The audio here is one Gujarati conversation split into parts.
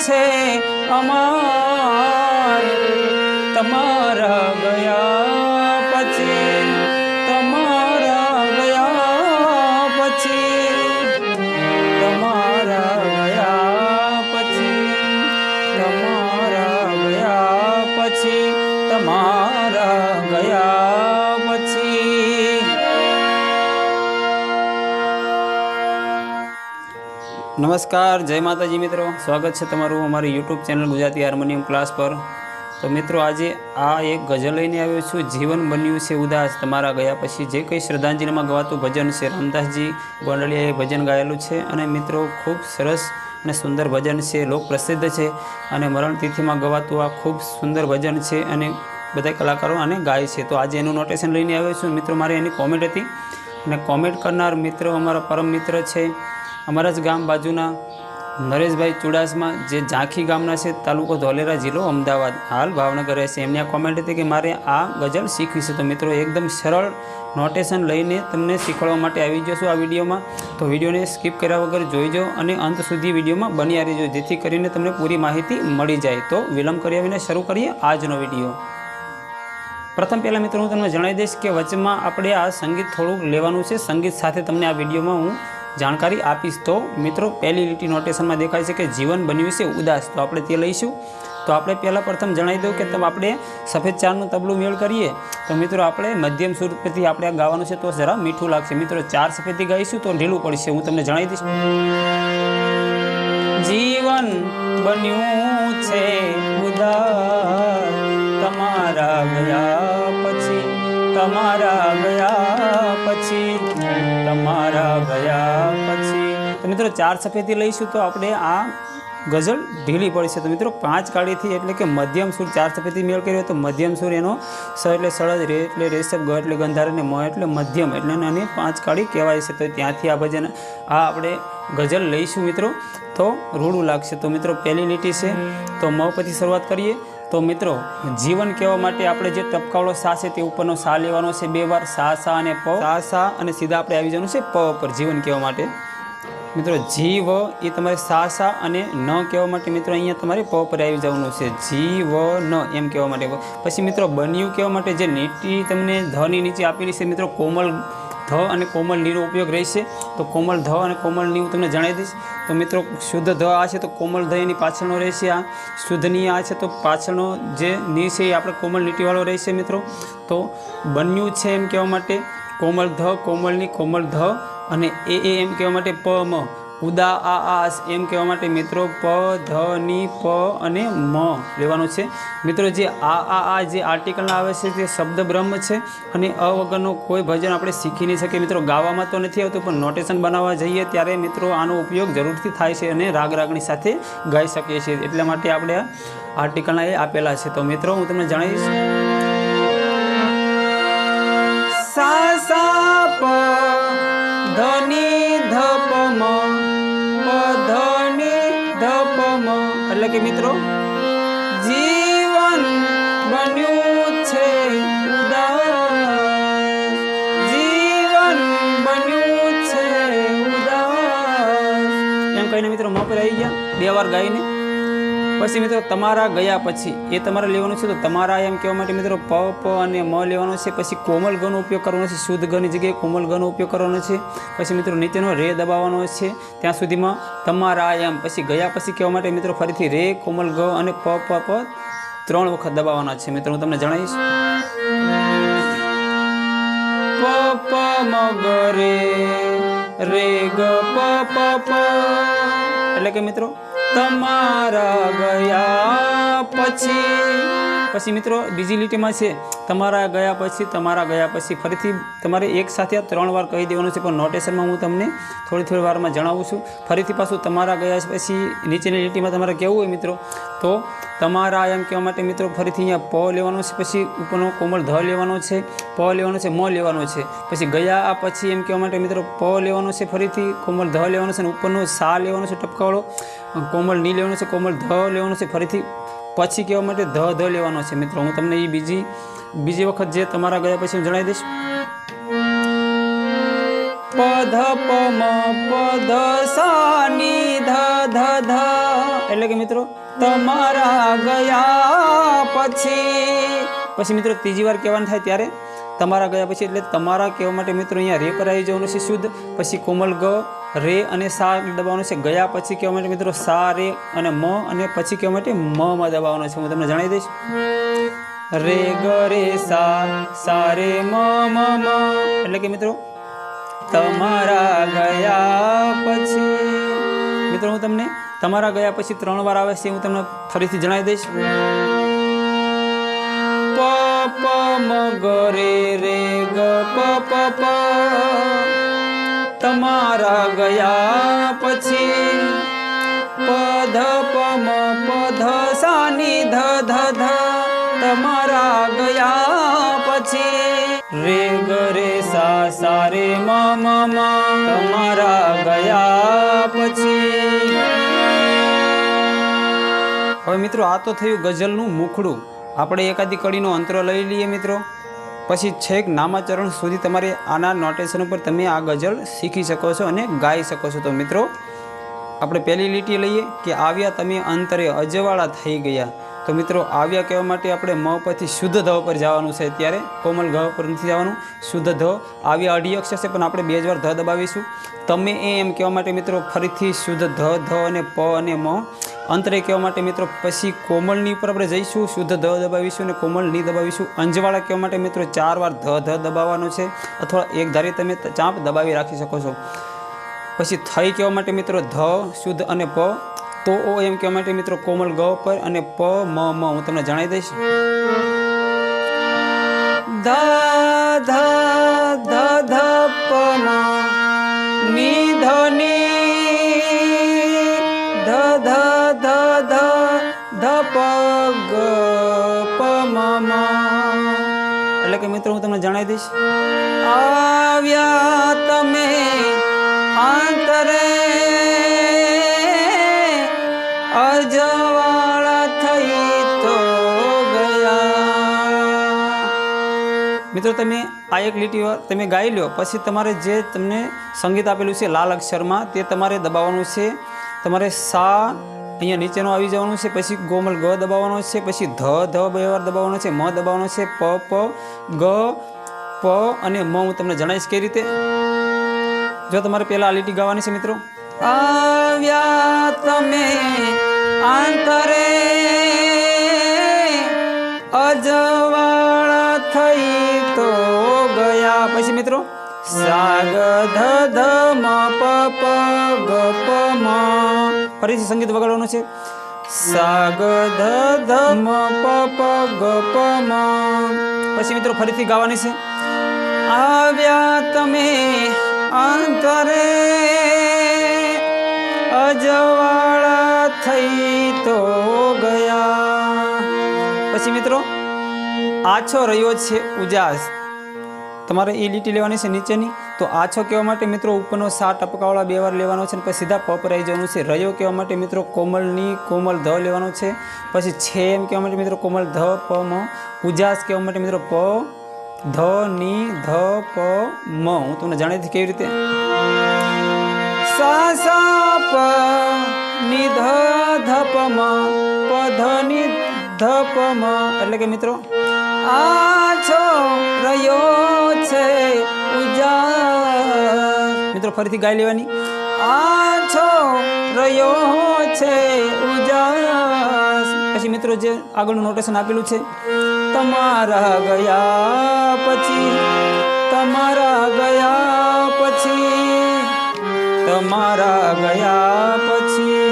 બની છે નમસ્કાર, જય માતાજી મિત્રો. સ્વાગત છે તમારું અમારી YouTube channel Gujarati harmonium class પર. તો મિત્રો, આજે આ એક ગઝલ લઈને આવ્યો છું. જીવન બન્યું છે ઉદાસ. તમારા ગયા પછી જે કંઈ શ્રદ્ધાંજલિમાં ગવાતું ભજન છે, રામદાસજી ગોંડલિયાએ ભજન ગાયેલું છે અને મિત્રો, ખૂબ સરસ અને સુંદર ભજન છે. લોક પ્રસિદ્ધ છે અને મરણ તિથિમાં ગવાતું આ ખૂબ સુંદર ભજન છે અને બધા કલાકારો આને ગાય છે. તો આજે એનું નોટેશન લઈને આવ્યો છું. મિત્રો, મારે એની કોમેન્ટ હતી અને કોમેન્ટ કરનાર મિત્ર અમારા પરમ મિત્ર છે અમારા જ ગામ બાજુના નરેશભાઈ ચુડાસમા, જે ઝાંખી ગામના છે, તાલુકો ધોલેરા જિલ્લો, અમદાવાદ. હાલ ભાવનગર રહે એમની આ કોમેન્ટ હતી કે, મારે આ ગઝલ શીખવી છે. તો મિત્રો, એકદમ સરળ નોટેશન લઈને તમને શીખવાડવા માટે આવી જશો આ વિડીયોમાં. તો વિડીયોને સ્કીપ કર્યા વગર જોઈજો અને અંત સુધી વિડીયોમાં બન્યા રહેજો, જેથી કરીને તમને પૂરી માહિતી મળી જાય. તો વિલંબ કર્યા વિના શરૂ કરીએ આજનો વીડિયો. પ્રથમ પહેલાં મિત્રો, હું તમને જણાવી દઈશ કે વચમાં આપણે આ સંગીત થોડુંક લેવાનું છે. સંગીત સાથે તમને આ વિડીયોમાં હું જાણકારી આપીશ. તો મિત્રો, પહેલી લીટી નોટેશનમાં દેખાય છે કે જીવન બન્યું છે, ઉદાસ. તો આપણે તે લઈશું. તો આપણે પહેલાં પ્રથમ જણાવી દઉં કે તમે આપણે સફેદ ચારનું તબલું મેળ કરીએ. તો મિત્રો, આપણે મધ્યમ સુર પરથી આપણે આ ગાવાનું છે, તો જરા મીઠું લાગશે. મિત્રો, ચાર સફેદથી ગાઈશું, તો ઢીલું પડશે. હું તમને જણાવી દઈશ. જીવન બન્યું છે ઉદાર તમારા ગયા તમારા ગયા પછી, તમારા ગયા પછી. તો મિત્રો ચાર સફેદી લઈશું તો આપણે આ ગઝલ ઢીલી પડશે તો મિત્રો પાંચ કાળીથી એટલે કે મધ્યમ સુર ચાર સફેદી મેળ કર્યો તો મધ્યમ સુર એનો સ એટલે સળદ રે એટલે રેશબ ગ એટલે ગંધાર અને મ એટલે મધ્યમ એટલે એને પાંચ કાળી કહેવાય છે. તો ત્યાંથી આ ભજન, આ આપણે ગઝલ લઈશું મિત્રો. તો રૂડું લાગશે. તો મિત્રો પહેલી લીટી છે. તો મ પછી શરૂઆત કરીએ. તો મિત્રો, જીવન કહેવા માટે આપણે જે ટપકાવડો સા છે તે ઉપરનો સા લેવાનો છે? બે વાર સા સા અને પ. સા સા અને સીધા આપણે આવી જવાનું છે પ પર જીવન કહેવા માટે. મિત્રો, જીવ એ તમારે સા સા અને ન કહેવા માટે મિત્રો અહીંયા તમારે પ પર આવી જવાનું છે. જીવ ન એમ કહેવા માટે. પછી મિત્રો, બન્યું કહેવા માટે? જે નીટી તમને ધની નીચે આપેલી છે મિત્રો, કોમલ ધ અને કોમલ નીનો ઉપયોગ રહેશે. તો કોમલ ધ અને કોમલની હું તમને જણાવી દઈશ. તો મિત્રો, શુદ્ધ ધ આ છે તો કોમલ ધ એની પાછળનો રહેશે આ. શુદ્ધની આ છે તો પાછળનો જે ની છે એ આપણે કોમલ લીટીવાળો રહેશે મિત્રો. તો બન્યું છે એમ કહેવા માટે કોમલ ધ કોમલની કોમલ ધ અને એ એમ કહેવા માટે પ, મ. ઉદા, આ આસ એમ કહેવા માટે મિત્રો પ, ધ, ની, પ અને મ લેવાનું છે. મિત્રો જે આ આ આ જે આર્ટિકલના આવે છે તે શબ્દ બ્રહ્મ છે અને અ વગરનો કોઈ ભજન આપણે શીખી નહીં શકીએ. મિત્રો, ગાવામાં તો નથી આવતું, પણ નોટેશન બનાવવા જઈએ ત્યારે મિત્રો આનો ઉપયોગ જરૂરથી થાય છે અને રાગ રાગણી સાથે ગાઈ શકીએ છીએ. એટલા માટે આપણે આર્ટિકલના એ આપેલા છે. તો મિત્રો, હું તમને જણાવીશ. કે મિત્રો? જીવન બન્યું છે જીવન બન્યું છે ઉદાસ. એમ કહીને મિત્રો મોં પર આવી ગયા. બે વાર ગાઈને. પછી મિત્રો તમારા ગયા પછી, એ તમારે લેવાનું છે તો તમારા એમ કહેવા માટે મિત્રો પ પ અને મ લેવાનો છે. પછી કોમલ ગનો ઉપયોગ કરવાનો છે, શુદ્ધ ગની જગ્યાએ કોમલ ગનો ઉપયોગ કરવાનો છે. પછી મિત્રો નીચેનો રે દબાવવાનો છે, ત્યાં સુધીમાં તમારા એમ. પછી ગયા પછી કહેવા માટે મિત્રો ફરીથી રે, કોમલ ગ અને પ પ પ ત્રણ વખત દબાવવાના છે. મિત્રો હું તમને જણાવીશ. પ, મ, ગ, રે. રે, ગ, પ પ પ. એટલે કે મિત્રો તમારા ગયા પછી પછી મિત્રો, બીજી લીટીમાં છે, તમારા ગયા પછી, તમારા ગયા પછી ફરીથી તમારે એક સાથે આ ત્રણ વાર કહી દેવાનું છે, પણ નોટેશનમાં હું તમને થોડી થોડી વારમાં જણાવું છું. ફરીથી પાછું તમારા ગયા પછી નીચેની લીટીમાં તમારે કહેવું હોય મિત્રો, તો તમારા એમ કહેવા માટે મિત્રો ફરીથી અહીંયા પ લેવાનો છે, પછી ઉપરનો કોમળ ધ લેવાનો છે, પ લેવાનો છે, મ લેવાનો છે. પછી ગયા આ પછી એમ કહેવા માટે મિત્રો પ લેવાનો છે, ફરીથી કોમળ ધ લેવાનો છે, અને ઉપરનો સા લેવાનો છે ટપકાવાળો, કોમળની લેવાનો છે, કોમળ ધ લેવાનો છે, ફરીથી પછી કહેવા માટે ધ ધ લેવાનો છે. મિત્રો, હું તમને એ બીજી બીજી વખત જે તમારા ગયા પછી હું જણાવી દઈશ. પધ પમ પધ સાની ધ ધ ધ એટલે કે મિત્રો, તમારા ગયા પછી. પછી મિત્રો, ત્રીજી વાર કહેવાનું થાય ત્યારે તમારા ગયા પછી, એટલે તમારા કહેવા માટે મિત્રો અહીંયા રે પર આવી જવાનું છે શુદ્ધ. પછી કોમલ ગ રે અને સા દબાવવાનું છે. ગયા પછી કહેવા માટે મિત્રો સા, રે અને મ અને પછી કહેવા માટે મ માં દબાવવાનું છે. હું તમને જણાવી દઈશ. રે, ગ, રે, સા સા, રે, મ મ મ. એટલે કે મિત્રો તમારા ગયા પછી મિત્રો હું તમને તમારા ગયા પછી ત્રણ વાર આવે છે હું તમને ફરીથી જણાવી દઈશ. પ પ, મ, ગ, રે રે, ગ, પ પ પ. તમારા ગયા પછી પધ પમ પધ સાની ધ ધ ધ તમારા ગયા પછી રે ગરે સા સા રે મ મ મ તમારા ગયા પછી. હવે મિત્રો આ તો થયું ગઝલનું મુખડું. આપણે એકાદી કડીનો અંતર લઈ લઈએ મિત્રો. પછી છેક નામાચરણ સુધી તમારે આના નોટેશન ઉપર તમે આ ગઝલ શીખી શકો છો અને ગાઈ શકો છો. તો મિત્રો, આપણે પહેલી લીટી લઈએ કે આવ્યા તમે અંતરે અજવાળા થઈ ગયા. તો મિત્રો, આવ્યા કહેવા માટે આપણે મ પરથી શુદ્ધ ધ પર જવાનું છે ત્યારે કોમલ ઘ પર નથી જવાનું. શુદ્ધ ધ. આવ્યા અઢી અક્ષર છે, પણ આપણે બે જ વાર ધ દબાવીશું. તમે એ એમ કહેવા માટે મિત્રો, ફરીથી શુદ્ધ ધ ધ અને પ અને મ અંતરે કહેવા માટે મિત્રો, પછી કોમળની ઉપર આપણે જઈશું, શુદ્ધ ધ દબાવીશું અને કોમળની દબાવીશું. અંજવાળા કહેવા માટે મિત્રો, ચાર વાર ધ ધ દબાવવાનો છે અથવા એક ધારી તમે ચાંપ દબાવી રાખી શકો છો. પછી થઈ કહેવા માટે મિત્રો, ધ, શુદ્ધ અને પ. તો ઓ એમ કહેવા માટે મિત્રો, કોમળ ગ પર અને પ, મ મ. હું તમને જણાવી દઈશ. દઈશ આવ્યા તમે આંતરે. અજવાળા થઈ તો ગયા. મિત્રો, તમે આ એક લીટી તમે ગાઈ લો પછી તમારે જે તમને સંગીત આપેલું છે લાલ અક્ષરમાં, તે તમારે દબાવવાનું છે. તમારે સા અહીંયા નીચેનો આવી જવાનું છે, પછી ગોમલ ગ દબાવવાનો છે, પછી ધ ધ બે વાર દબાવવાનો છે, મ દબાવવાનો છે, પ પ, ગ પ અને મ હું તમને જણાવીશ કે રીતે? જો તમારે પહેલાં આ લીટી ગાવાની છે મિત્રો. આવ્યા તમે આંતરે અજવાળા થઈ તો ગયા. પછી મિત્રો સાગ ધ ધ મ પ પ ગ પ મ. ફરીથી સંગીત વગાડવાનું છે. સાગ ધ ધ મ પ ગ પ મ. પછી મિત્રો ફરીથી ગાવાની છે. આવ્યા તમે અંતરે, અજવાળા થઈ તો ગયા. પછી મિત્રો, આછો રહ્યો છે ઉજાસ. તમારે એ લીટી લેવાની છે નીચેની? તો આછો કહેવા માટે મિત્રો ઉપરનો સા ટપકાવાળા બે વાર લેવાનો છે અને પછી સીધા પપ રહી જવાનું છે. રહ્યો કહેવા માટે મિત્રો કોમલની કોમલ ધ લેવાનો છે. પછી છે એમ કહેવા માટે મિત્રો કોમલ ધ, પ, મ. ઉજાસ કહેવા માટે મિત્રો પ ધ, ની, ધ, પ, મ. હું તમને જાણી હતી કેવી રીતે? સા સા, પ, ની, ધ ધ, પ, મ. પ, ધ, ની, ધ, પ, મ. એટલે કે મિત્રો, આ છો રહ્યો છે ઉજા મિત્રો, ફરીથી ગાઈ લેવાની. આ છો રહ્યો છે ઉજા પછી મિત્રો, જે આગળનું નોટેશન આપેલું છે તમારા ગયા પછી તમારા ગયા પછી તમારા ગયા પછી.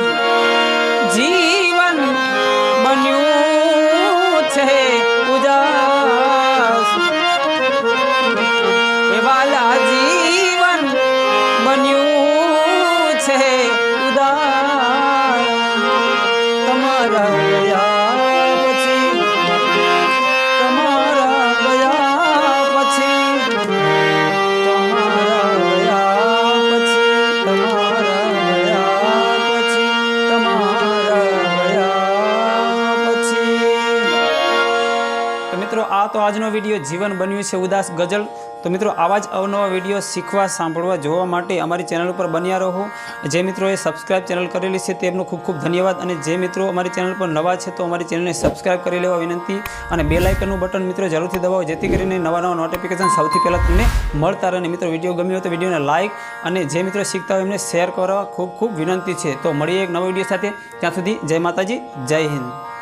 વીડિયો જીવન બન્યું છે ઉદાસ ગઝલ. તો મિત્રો, આવા જ અવનવા વીડિયો શીખવા, સાંભળવા, જોવા માટે અમારી ચેનલ ઉપર બન્યા રહો. જે મિત્રોએ સબસ્ક્રાઇબ ચેનલ કરેલી છે તેમનો ખૂબ ખૂબ ધન્યવાદ. અને જે મિત્રો અમારી ચેનલ પર નવા છે તો અમારી ચેનલને સબસ્ક્રાઇબ કરી લેવા વિનંતી. અને બે લાઇકનનું બટન મિત્રો જરૂરથી દબાવો, જેથી કરીને નવા નવા નોટિફિકેશન સૌથી પહેલાં તમને મળતા રહે. અને મિત્રો, વીડિયો ગમ્યો તો વિડીયોને લાઇક અને જે મિત્રો શીખતા હોય એમને શેર કરવા ખૂબ ખૂબ વિનંતી છે. તો મળીએ એક નવા વીડિયો સાથે. ત્યાં સુધી જય માતાજી, જય હિન્દ.